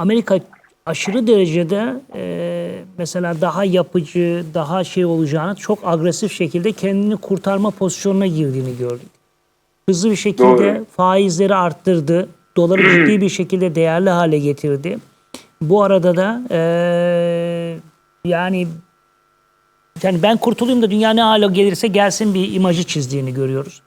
Amerika aşırı derecede e, mesela daha yapıcı, daha şey olacağını çok agresif şekilde kendini kurtarma pozisyonuna girdiğini gördük. Hızlı bir şekilde Doğru. faizleri arttırdı. Doları ciddi bir şekilde değerli hale getirdi. Bu arada da e, yani yani ben kurtulayım da dünya ne hale gelirse gelsin bir imajı çizdiğini görüyoruz.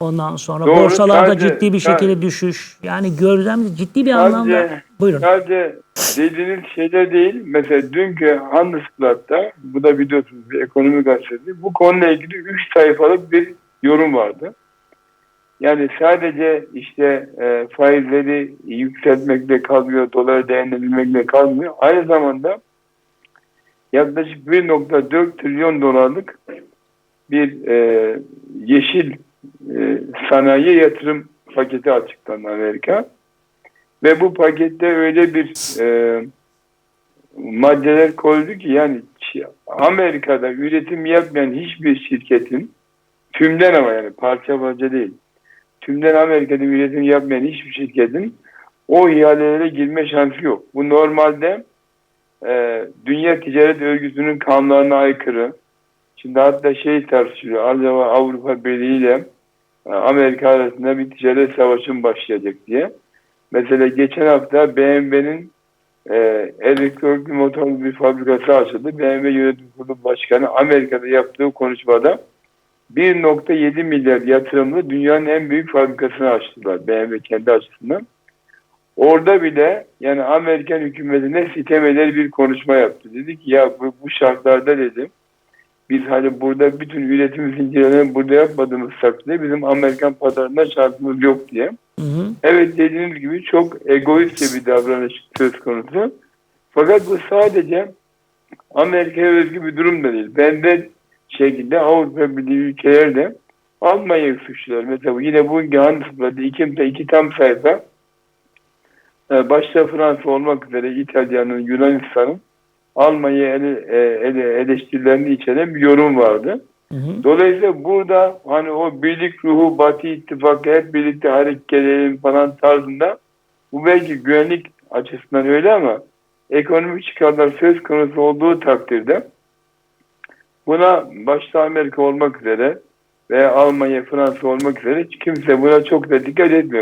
Ondan sonra Doğru, borsalarda sadece- ciddi bir şekilde düşüş. Yani gözlem ciddi bir anlamda. Sadece, Buyurun. sadece dediğiniz şeyler değil. Mesela dünkü Handelsblatt'ta, bu da biliyorsunuz bir ekonomi gazetesi, bu konuyla ilgili 3 sayfalık bir yorum vardı. Yani sadece işte e, faizleri yükseltmekle kalmıyor, doları değerlendirmekle kalmıyor. Aynı zamanda yaklaşık 1.4 trilyon dolarlık bir e, yeşil e, sanayi yatırım paketi açıklandı Amerika. Ve bu pakette öyle bir e, maddeler koydu ki yani Amerika'da üretim yapmayan hiçbir şirketin tümden ama yani parça parça değil tümden Amerika'da üretim yapmayan hiçbir şirketin o ihalelere girme şansı yok. Bu normalde e, Dünya Ticaret Örgütü'nün kanunlarına aykırı. Şimdi hatta şey tartışılıyor. Acaba Avrupa Birliği ile Amerika arasında bir ticaret savaşı mı başlayacak diye. Mesela geçen hafta BMW'nin e, elektrikli motorlu bir fabrikası açıldı. BMW Yönetim Kurulu Başkanı Amerika'da yaptığı konuşmada 1.7 milyar yatırımlı dünyanın en büyük fabrikasını açtılar BMW kendi açısından. Orada bile yani Amerikan hükümetine sitem eder bir konuşma yaptı. Dedi ki ya bu, bu şartlarda dedim biz hani burada bütün üretim zincirlerini burada yapmadığımız takdirde bizim Amerikan pazarında şansımız yok diye. Hı hı. Evet dediğiniz gibi çok egoistçe bir davranış söz konusu. Fakat bu sadece Amerika'ya özgü bir durum da değil. Benzer şekilde Avrupa Birliği ülkeler de Almanya'yı suçluyor. Mesela yine bu Handelsblatt'ta iki, iki tam sayfa e, başta Fransa olmak üzere İtalya'nın, Yunanistan'ın Almanya'ya ele, e, ele, eleştirilerini içeren bir yorum vardı. Hı hı. Dolayısıyla burada hani o birlik ruhu, Batı ittifakı hep birlikte hareket edelim falan tarzında bu belki güvenlik açısından öyle ama ekonomik çıkarlar söz konusu olduğu takdirde buna başta Amerika olmak üzere veya Almanya, Fransa olmak üzere kimse buna çok da dikkat etmiyor.